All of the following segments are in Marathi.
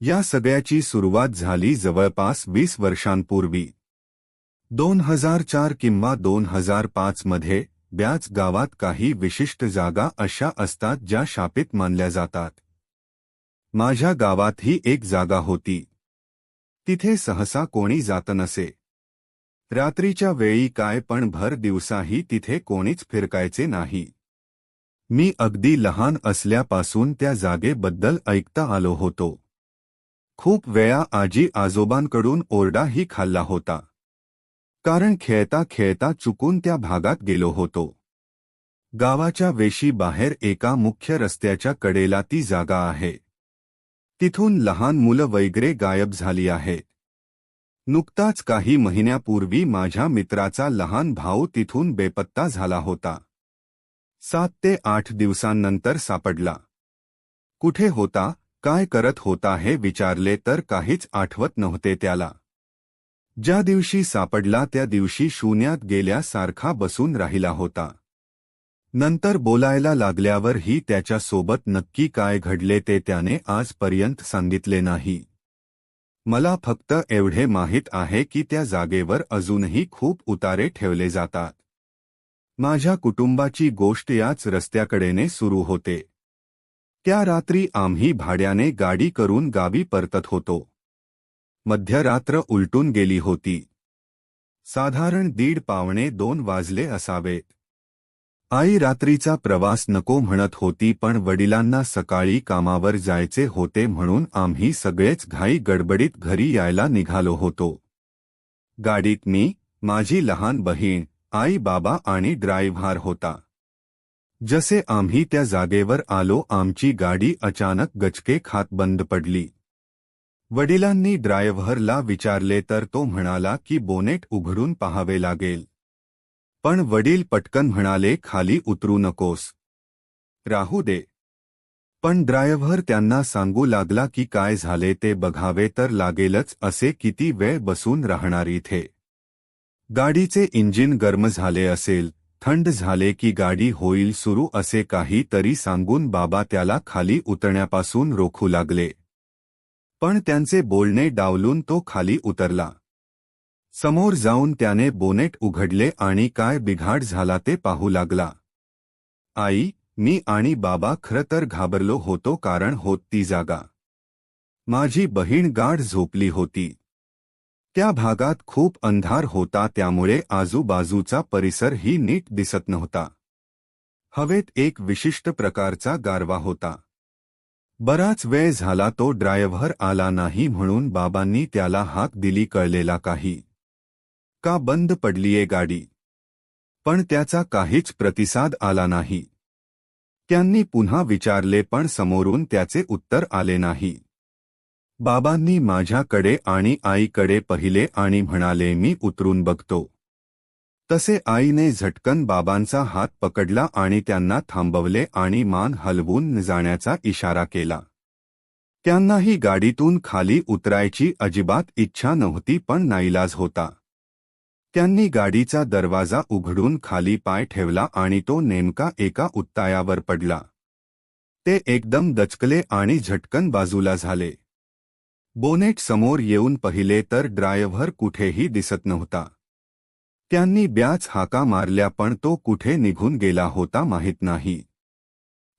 या सगळ्याची सुरुवात झाली जवळपास वीस वर्षांपूर्वी. दोन हजार चार किंवा दोन हजार पाच मध्ये ब्याच गावात काही विशिष्ट जागा अशा असतात ज्या शापित मानल्या जातात. माझ्या गावात ही एक जागा होती. तिथे सहसा कोणी जात नसे. रात्रीच्या वेळी काय पण भर दिवसाही तिथे कोणीच फिरकायचे नाही. मी अगदी लहान असल्यापासून त्या जागेबद्दल ऐकता आलो होतो. खूप वेळा आजी आजोबांकडून ओरडाही खाल्ला होता. कारण खेळता खेळता चुकून त्या भागात गेलो होतो. गावाच्या वेशी बाहेर एका मुख्य रस्त्याच्या कडेला ती जागा आहे. तिथून लहान मुलं वगैरे गायब झाली आहेत. नुकताच काही महिन्यापूर्वी माझ्या मित्राचा लहान भाऊ तिथून बेपत्ता झाला होता. सात ते आठ दिवसांनंतर सापडला. कुठे होता? काय करत होता हे विचारले तर काहीच आठवत नव्हते त्याला. ज्या दिवशी सापडला त्या दिवशी शून्यात गेल्यासारखा बसून राहिला होता. नंतर बोलायला लागल्यावरही त्याच्यासोबत नक्की काय घडले ते त्याने आजपर्यंत सांगितले नाही. मला फक्त एवढे माहीत आहे की त्या जागेवर अजूनही खूप उतारे ठेवले जातात. माझ्या कुटुंबाची गोष्ट याच रस्त्याकडेने सुरू होते. त्या रात्री आम्ही भाड्याने गाडी करून गावी परतत होतो. मध्यरात्र उलटून गेली होती. साधारण दीड पावणे दोन वाजले असावेत आई रात्रीचा प्रवास नको म्हणत होती पण वडिलांना सकाळी कामावर जायचे होते म्हणून आम्ही सगळेच घाई गडबडीत घरी यायला निघालो होतो. गाडीत मी माझी लहान बहीण आई बाबा आणि ड्रायव्हार होता. जसे आम्ही त्या जागेवर आलो आमची गाडी अचानक गचके खात बंद पडली. वडिलांनी ड्रायव्हरला विचारले तर तो म्हणाला की बोनेट उघडून पाहावे लागेल. पण वडील पटकन म्हणाले खाली उतरू नकोस. राहू दे. पण ड्रायव्हर त्यांना सांगू लागला की काय झाले ते बघावे तर लागेलच असे किती वेळ बसून राहणार इथे. गाडीचे इंजिन गर्म झाले असेल थंड झाले की गाडी होईल सुरू असे काही तरी सांगून बाबा त्याला खाली उतरण्यापासून रोखू लागले. पण त्यांचे बोलणे डावलून तो खाली उतरला. समोर जाऊन त्याने बोनेट उघडले आणि काय बिघाड झाला ते पाहू लागला. आई मी आणि बाबा खरं तर घाबरलो होतो कारण होत ती जागा. माझी बहीण गाढ झोपली होती. त्या भागात खूप अंधार होता त्यामुळे आजूबाजूचा परिसरही नीट दिसत नव्हता. हवेत एक विशिष्ट प्रकारचा गारवा होता. बराच वेळ झाला तो ड्रायव्हर आला नाही म्हणून बाबांनी त्याला हाक दिली कळलेला काही. का बंद पडलीये गाडी? पण त्याचा काहीच प्रतिसाद आला नाही. त्यांनी पुन्हा विचारले पण समोरून त्याचे उत्तर आले नाही. बाबांनी माझ्याकडे आणि आईकडे पाहिले आणि म्हणाले मी उतरून बघतो. तसे आईने झटकन बाबांचा हात पकडला आणि त्यांना थांबवले आणि मान हलवून जाण्याचा इशारा केला. त्यांनाही गाडीतून खाली उतरायची अजिबात इच्छा नव्हती पण नाईलाज होता. त्यांनी गाडीचा दरवाजा उघडून खाली पाय ठेवला आणि तो नेमका एका उत्तायावर पडला. ते एकदम दचकले आणि झटकन बाजूला झाले. बोनेट समोर येऊन पाहिले तर ड्रायव्हर कुठेही दिसत नव्हता. त्यांनी ब्याच हाका मारल्या पण तो कुठे निघून गेला होता माहीत नाही.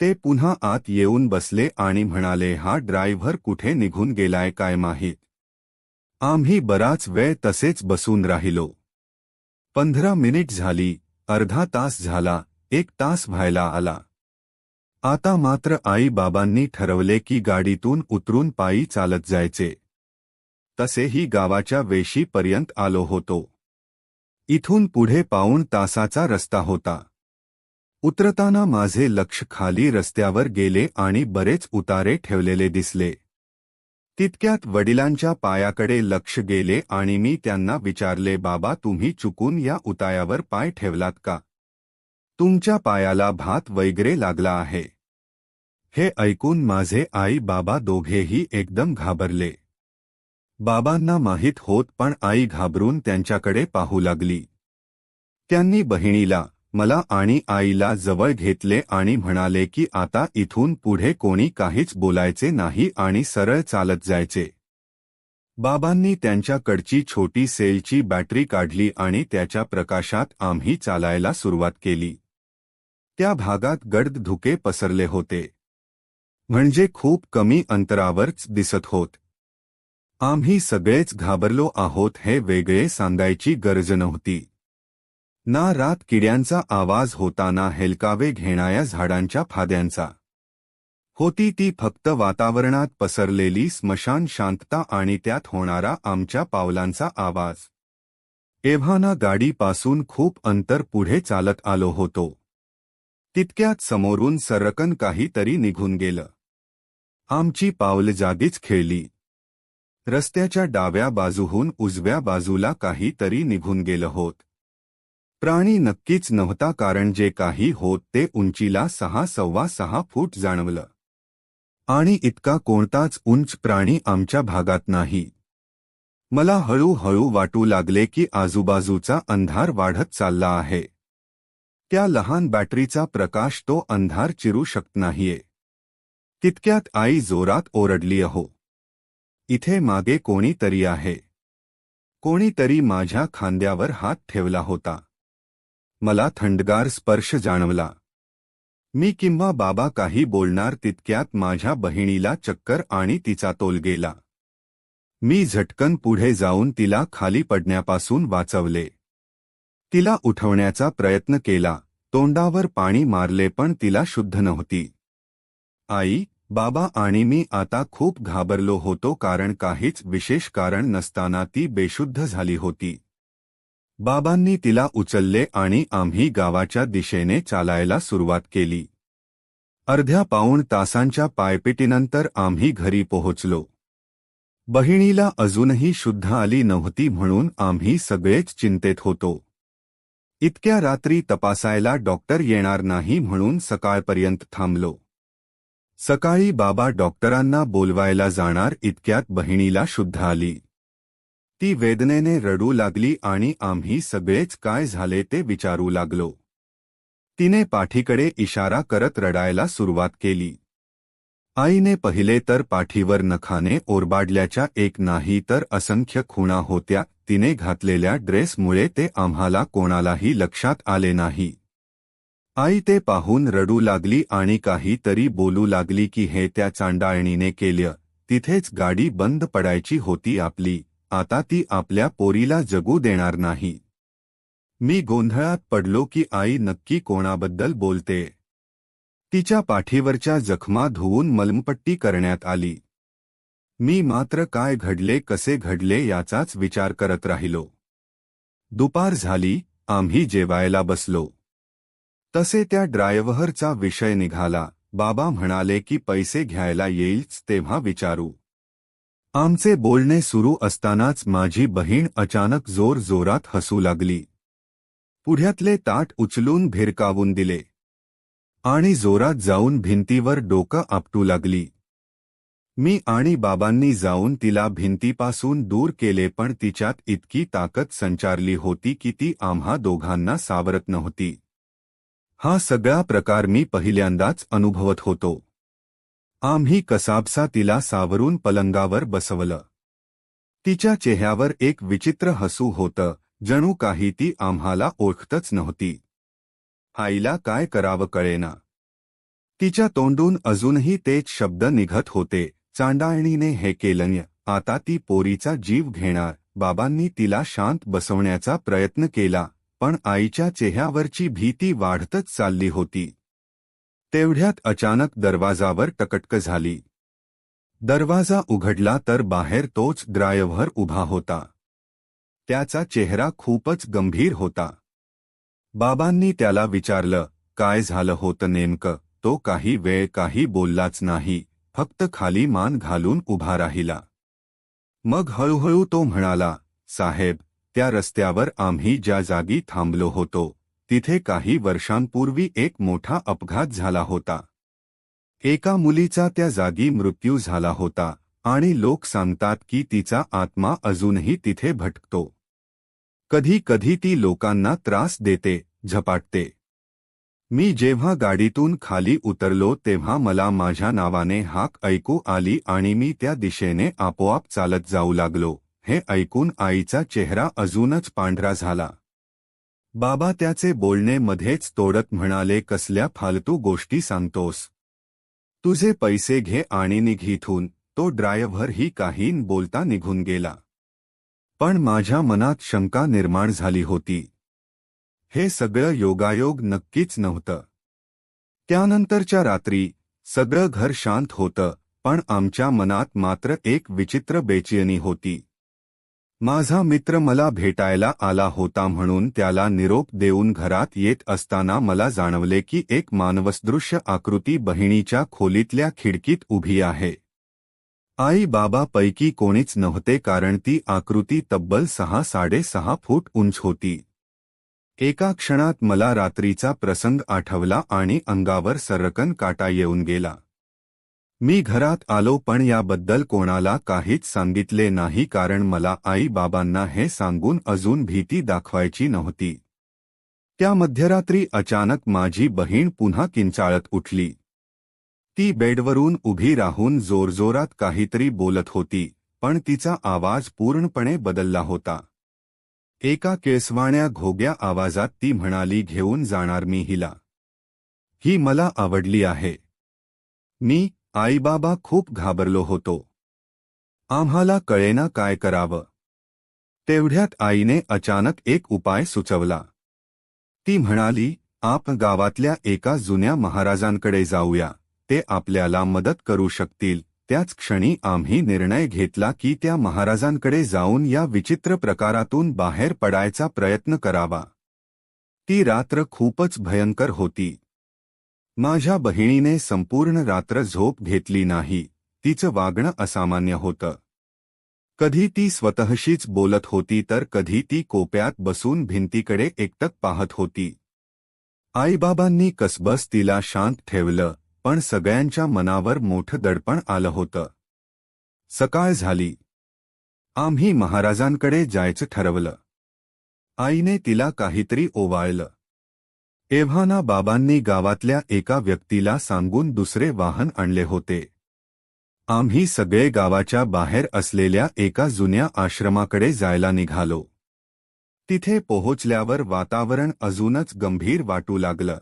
ते पुन्हा आत येऊन बसले आणि म्हणाले हा ड्रायव्हर कुठे निघून गेलाय काय माहीत? आम्ही बराच वेळ तसेच बसून राहिलो. पंधरा मिनिट झाली अर्धा तास झाला एक तास व्हायला आला. आता मात्र आई बाबांनी ठरवले की गाडीतून उतरून पायी चालत जायचे. तसेही गावाच्या वेशीपर्यंत आलो होतो. इथून पुढे पाऊण तासाचा रस्ता होता. उतरताना माझे लक्ष खाली रस्त्यावर गेले आणि बरेच उतारे ठेवलेले दिसले. तितक्यात वडिलांच्या पायाकडे लक्ष गेले आणि मी त्यांना विचारले बाबा तुम्ही चुकून या उतायावर पाय ठेवलात का? तुमच्या पायाला भात वगैरे लागला आहे. हे ऐकून माझे आई बाबा दोघेही एकदम घाबरले. बाबांना माहीत होत पण आई घाबरून त्यांच्याकडे पाहू लागली. त्यांनी बहिणीला मला आणि आईला जवळ घेतले आणि म्हणाले की आता इथून पुढे कोणी काहीच बोलायचे नाही आणि सरळ चालत जायचे. बाबांनी त्यांच्याकडची छोटी सेलची बॅटरी काढली आणि त्याच्या प्रकाशात आम्ही चालायला सुरुवात केली. त्या भागात गर्द धुके पसरले होते. म्हणजे खूप कमी अंतरावरच दिसत होत. आम्ही सगळेच घाबरलो आहोत हे वेगळे सांगायची गरज नव्हती. ना रात किड्यांचा आवाज होताना हेलकावे घेणाऱ्या झाडांच्या फाद्यांचा. होती ती फक्त वातावरणात पसरलेली स्मशान शांतता आणि त्यात होणारा आमच्या पावलांचा आवाज. एव्हाना गाडीपासून खूप अंतर पुढे चालत आलो होतो. तितक्यात समोरून सरकन काहीतरी निघून गेलं. आमची पावल जागीच खेळली. रस्त्याच्या डाव्या बाजूहून उजव्या बाजूला काहीतरी निघून गेलं होत. प्राणी नक्कीच नव्हता कारण जे काही होत ते उंचीला सहा सव्वा सहा फूट जाणवलं. आणि इतका कोणताच उंच प्राणी आमच्या भागात नाही. मला हळूहळू वाटू लागले की आजूबाजूचा अंधार वाढत चालला आहे. त्या लहान बॅटरीचा प्रकाश तो अंधार चिरू शकत नाहीये. तितक्यात आई जोरात ओरडली अहो इथे मागे कोणीतरी आहे. कोणीतरी माझ्या खांद्यावर हात ठेवला होता. मला थंडगार स्पर्श जाणवला. मी किंवा बाबा काही बोलणार तितक्यात माझ्या बहिणीला चक्कर आणि तिचा तोल गेला. मी झटकन पुढे जाऊन तिला खाली पडण्यापासून वाचवले. तिला उठवण्याचा प्रयत्न केला. तोंडावर पाणी मारले पण तिला शुद्ध नव्हती. आई बाबा आणि मी आता खूप घाबरलो होतो कारण काहीच विशेष कारण नसताना ती बेशुद्ध झाली होती. बाबांनी तिला उचलले आणि आम्ही गावाच्या दिशेने चालायला सुरुवात केली. अर्ध्या पाऊण तासांच्या पायपिटीनंतर आम्ही घरी पोहोचलो. बहिणीला अजूनही शुद्ध आली नव्हती म्हणून आम्ही सगळेच चिंतेत होतो. इतक्या रात्री तपासायला डॉक्टर येणार नाही म्हणून सकाळपर्यंत थांबलो. सकाळी बाबा डॉक्टरांना बोलवायला जाणार इतक्यात बहिणीला शुद्ध आली. ती वेदनेने रडू लागली आणि आम्ही सगळेच काय झाले ते विचारू लागलो. तिने पाठीकडे इशारा करत रडायला सुरुवात केली. आईने पहिले तर पाठीवर नखाने ओरबाडल्याच्या एक नाही तर असंख्य खुणा होत्या तिने घातलेल्या ड्रेसमुळे ते आम्हाला कोणालाही लक्षात आले नाही. आई ते पाहून रडू लागली आणि काहीतरी बोलू लागली की हे त्या चांडाळणीने केलं. तिथेच गाडी बंद पडायची होती आपली. आता ती आपल्या पोरीला जगू देणार नाही. मी गोंधळात पडलो की आई नक्की कोणाबद्दल बोलते. तिच्या पाठीवरच्या जखमा धुवून मलमपट्टी करण्यात आली. मी मात्र काय घडले कसे घडले याचाच विचार करत राहिलो. दुपार झाली आम्ही जेवायला बसलो. तसे त्या ड्रायव्हरचा विषय निघाला. बाबा म्हणाले की पैसे घ्यायला येईलच तेव्हा विचारू. आमचे बोलणे सुरू असतानाच माझी बहीण अचानक जोर जोरात हसू लागली. पुढ्यातले ताट उचलून भिरकावून दिले. आणि जोरात जाऊन भिंतीवर डोकं आपटू लागली. मी आणि बाबांनी जाऊन तिला भिंतीपासून दूर केले पण तिच्यात इतकी ताकद संचारली होती की ती आम्हा दोघांना सावरत नव्हती. हा सगळा प्रकार मी पहिल्यांदाच अनुभवत होतो. आम्ही कसाबसा तिला सावरून पलंगावर बसवलं. तिच्या चेहऱ्यावर एक विचित्र हसू होतं जणू काही ती आम्हाला ओळखतच नव्हती. आईला काय करावं कळेना. तिच्या तोंडून अजूनही तेच शब्द निघत होते चांडाळणीने हे केलं आता ती पोरीचा जीव घेणार बाबांनी तिला शांत बसवण्याचा प्रयत्न केला पण आईच्या चेहऱ्यावरची भीती वाढतच चालली होती. तेवढ्यात अचानक दरवाजावर टकटक झाली. दरवाजा उघडला तर बाहेर तोच ड्रायव्हर उभा होता. त्याचा चेहरा खूपच गंभीर होता. बाबांनी त्याला विचारलं काय झालं होतं नेमकं? तो काही वेळ काही बोललाच नाही फक्त खाली मान घालून उभा राहिला. मग हळूहळू तो म्हणाला साहेब त्या रस्त्यावर आम्ही ज्या जागी थांबलो होतो तिथे काही वर्षांपूर्वी एक मोठा अपघात झाला होता. एका मुलीचा त्या जागी मृत्यू झाला होता आणि लोक सांगतात की तिचा आत्मा अजूनही तिथे भटकतो. कधी कधी ती लोकांना त्रास देते झपाटते. मी जेव्हा गाडीतून खाली उतरलो तेव्हा मला माझ्या नावाने हाक ऐकू आली आणि मी त्या दिशेने आपोआप चालत जाऊ लागलो. हे ऐकून आईचा चेहरा अजूनच पांढरा झाला. बाबा त्याचे बोलणे मध्येच तोडत म्हणाले कसल्या फालतू गोष्टी सांगतोस? तुझे पैसे घे आणि निघिथून तो ड्रायव्हर ही बोलता निघून गेला. पण माझ्या मनात शंका निर्माण झाली होती. हे सगळं योगायोग नक्कीच नव्हतं. त्यानंतरच्या रात्री सगळं घर शांत होतं पण आमच्या मनात मात्र एक विचित्र बेचैनी होती. माझा मित्र मला भेटायला आला होता म्हणून त्याला निरोप देऊन घरात येत असताना मला जाणवले की एक मानवसदृश्य आकृती बहिणीच्या खोलीतल्या खिडकीत उभी आहे. आई बाबा पैकी कोणीच नव्हते कारण ती आकृती तब्बल सहा साडेसहा फूट उंच होती. एका क्षणात मला रात्रीचा प्रसंग आठवला आणि अंगावर सरकन काटा येऊन गेला. मी घरात आलो पण याबद्दल कोणाला काहीच सांगितले नाही कारण मला आई बाबांना हे सांगून अजून भीती दाखवायची नव्हती. त्या मध्यरात्री अचानक माझी बहीण पुन्हा किंचाळत उठली. ती बेडवरून उभी राहून जोरजोरात काहीतरी बोलत होती पण तिचा आवाज पूर्णपणे बदलला होता. एका केसवाण्या घोग्या आवाजात ती म्हणाली घेऊन जाणार मी हिला. ही मला आवडली आहे. मी आईबाबा खूप घाबरलो होतो. आम्हाला कळेना काय करावं. तेवढ्यात आईने अचानक एक उपाय सुचवला. ती म्हणाली आप गावातल्या एका जुन्या महाराजांकडे जाऊया. ते आपल्याला मदत करू शकतील. त्याच क्षणी आम्ही निर्णय घेतला की त्या महाराजांकडे जाऊन या विचित्र प्रकारातून बाहेर पडायचा प्रयत्न करावा. ती रात्र खूपच भयंकर होती. माझ्या बहिणीने संपूर्ण रात्र झोप घेतली नाही. तिचं वागणं असामान्य होतं. कधी ती स्वतःशीच बोलत होती तर कधी ती कोप्यात बसून भिंतीकडे एकटक पाहत होती. आईबाबांनी कसबस तिला शांत ठेवलं पण सगळ्यांच्या मनावर मोठं दडपण आलं होतं. सकाळ झाली. आम्ही महाराजांकडे जायचं ठरवलं. आईने तिला काहीतरी ओवाळलं. एव्हाना बाबांनी गावातल्या एका व्यक्तीला सांगून दुसरे वाहन आणले होते. आम्ही सगळे गावाच्या बाहेर असलेल्या एका जुन्या आश्रमाकडे जायला निघालो. तिथे पोहोचल्यावर वातावरण अजूनच गंभीर वाटू लागलं.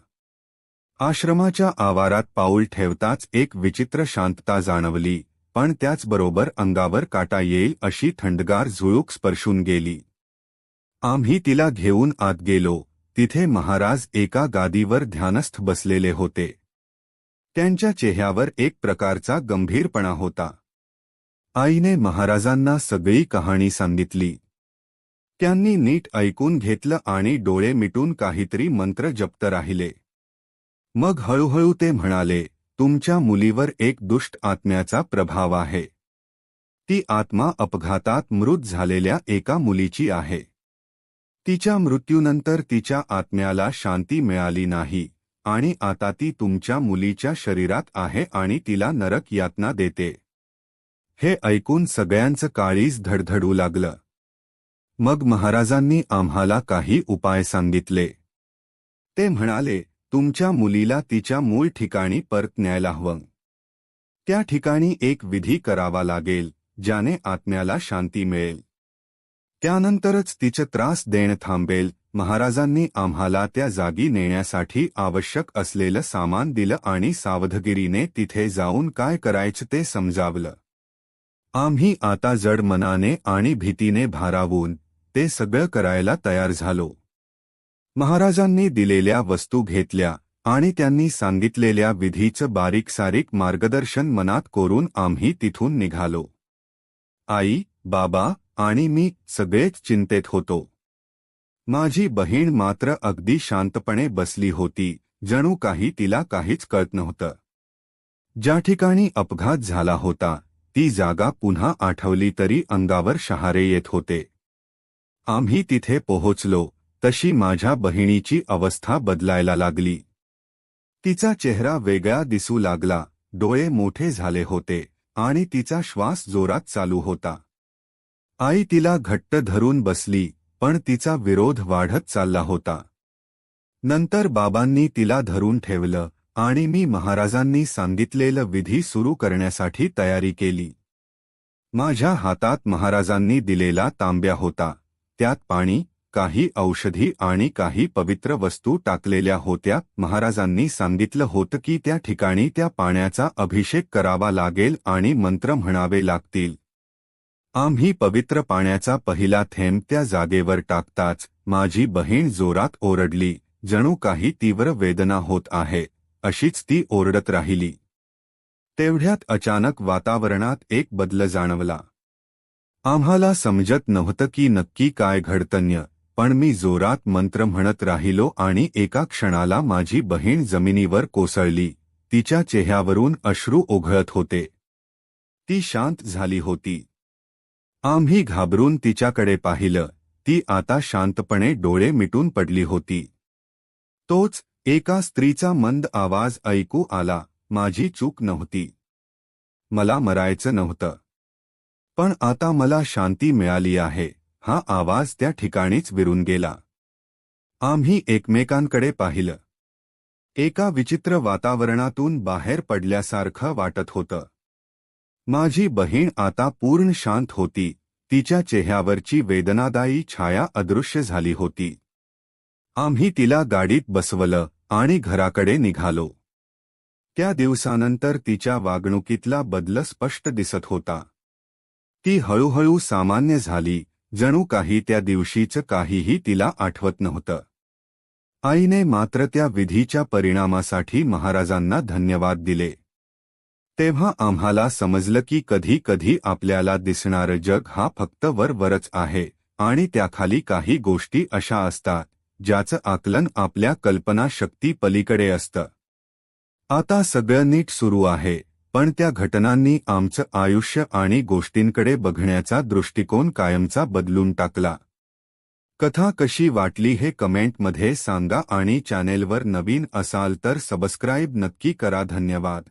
आश्रमाच्या आवारात पाऊल ठेवताच एक विचित्र शांतता जाणवली पण त्याचबरोबर अंगावर काटा येईल अशी थंडगार झुळूक स्पर्शून गेली. आम्ही तिला घेऊन आत गेलो. तिथे महाराज एका गादीवर ध्यानस्थ बसलेले होते. त्यांच्या चेहऱ्यावर एक प्रकारचा गंभीरपणा होता. आईने महाराजांना सगळी कहाणी सांगितली. त्यांनी नीट ऐकून घेतलं आणि डोळे मिटून काहीतरी मंत्र जप्त राहिले. मग हळूहळू ते म्हणाले तुमच्या मुलीवर एक दुष्ट आत्म्याचा प्रभाव आहे. ती आत्मा अपघातात मृत झालेल्या एका मुलीची आहे. तिच्या मृत्यूनंतर तिच्या आत्म्याला शांती मिळाली नाही आणि आता ती तुमच्या मुलीच्या शरीरात आहे आणि तिला नरक यातना देते. हे ऐकून सगळ्यांचं काळीज धडधडू लागलं. मग महाराजांनी आम्हाला काही उपाय सांगितले. ते म्हणाले तुमच्या मुलीला तिच्या मूळ ठिकाणी परत न्यायला हवं. त्या ठिकाणी एक विधी करावा लागेल ज्याने आत्म्याला शांती मिळेल. त्यानंतरच तिचं त्रास देणं थांबेल. महाराजांनी आम्हाला त्या जागी नेण्यासाठी आवश्यक असलेलं सामान दिलं आणि सावधगिरीने तिथे जाऊन काय करायचं ते समजावलं. आम्ही आता जड मनाने आणि भीतीने भारावून ते सगळं करायला तयार झालो. महाराजांनी दिलेल्या वस्तू घेतल्या आणि त्यांनी सांगितलेल्या विधीचं बारीक सारीक मार्गदर्शन मनात कोरून आम्ही तिथून निघालो. आई बाबा आणि मी सगळेच चिंतेत होतो. माझी बहीण मात्र अगदी शांतपणे बसली होती जणू काही तिला काहीच कळत नव्हतं. ज्या ठिकाणी अपघात झाला होता ती जागा पुन्हा आठवली तरी अंगावर शहारे येत होते. आम्ही तिथे पोहोचलो तशी माझ्या बहिणीची अवस्था बदलायला लागली. तिचा चेहरा वेगळा दिसू लागला डोळे मोठे झाले होते आणि तिचा श्वास जोरात चालू होता. आई तिला घट्ट धरून बसली पण तिचा विरोध वाढत चालला होता. नंतर बाबांनी तिला धरून ठेवलं आणि मी महाराजांनी सांगितलेलं विधी सुरू करण्यासाठी तयारी केली. माझ्या हातात महाराजांनी दिलेला तांब्या होता त्यात पाणी काही औषधी आणि काही पवित्र वस्तू टाकलेल्या होत्या महाराजांनी सांगितलं होतं की त्या ठिकाणी त्या पाण्याचा अभिषेक करावा लागेल आणि मंत्र म्हणावे लागतील. आम्ही पवित्र पाण्याचा पहिला थेंब त्या जागेवर टाकताच माझी बहीण जोरात ओरडली जणू काही तीव्र वेदना होत आहे अशीच ती ओरडत राहिली. तेवढ्यात अचानक वातावरणात एक बदल जाणवला. आम्हाला समजत नव्हतं की नक्की काय घडतन्य पण मी जोरात मंत्र म्हणत राहिलो आणि एका क्षणाला माझी बहीण जमिनीवर कोसळली. तिच्या चेहऱ्यावरून अश्रू ओघळत होते. ती शांत झाली होती. आम्ही घाबरून तिच्याकडे पाहिलं. ती आता शांतपणे डोळे मिटून पडली होती. तोच एका स्त्रीचा मंद आवाज ऐकू आला. माझी चूक नव्हती. मला मरायचं नव्हतं. पण आता मला शांती मिळाली आहे. हा आवाज त्या ठिकाणीच विरून गेला. आम्ही एकमेकांकडे पाहिलं. एका विचित्र वातावरणातून बाहेर पडल्यासारखं वाटत होतं. माझी बहीण आता पूर्ण शांत होती. तिच्या चेहऱ्यावरची वेदनादायी छाया अदृश्य झाली होती. आम्ही तिला गाडीत बसवलं आणि घराकडे निघालो. त्या दिवसानंतर तिच्या वागणुकीतला बदल स्पष्ट दिसत होता. ती हळूहळू सामान्य झाली जणू काही त्या दिवशीचं काहीही तिला आठवत नव्हतं. आईने मात्र त्या विधीच्या परिणामासाठी महाराजांना धन्यवाद दिले. तेव्हा आम्हाला समजलं की कधी कधी आपल्याला दिसणारं जग हा फक्त वरवरच आहे आणि त्याखाली काही गोष्टी अशा असतात ज्याचं आकलन आपल्या कल्पनाशक्ती पलीकडे असतं. आता सगळं नीट सुरू आहे पण त्या घटनांनी आमचं आयुष्य आणि गोष्टींकडे बघण्याचा दृष्टिकोन कायमचा बदलून टाकला. कथा कशी वाटली हे कमेंटमध्ये सांगा आणि चॅनेलवर नवीन असाल तर सबस्क्राईब नक्की करा धन्यवाद.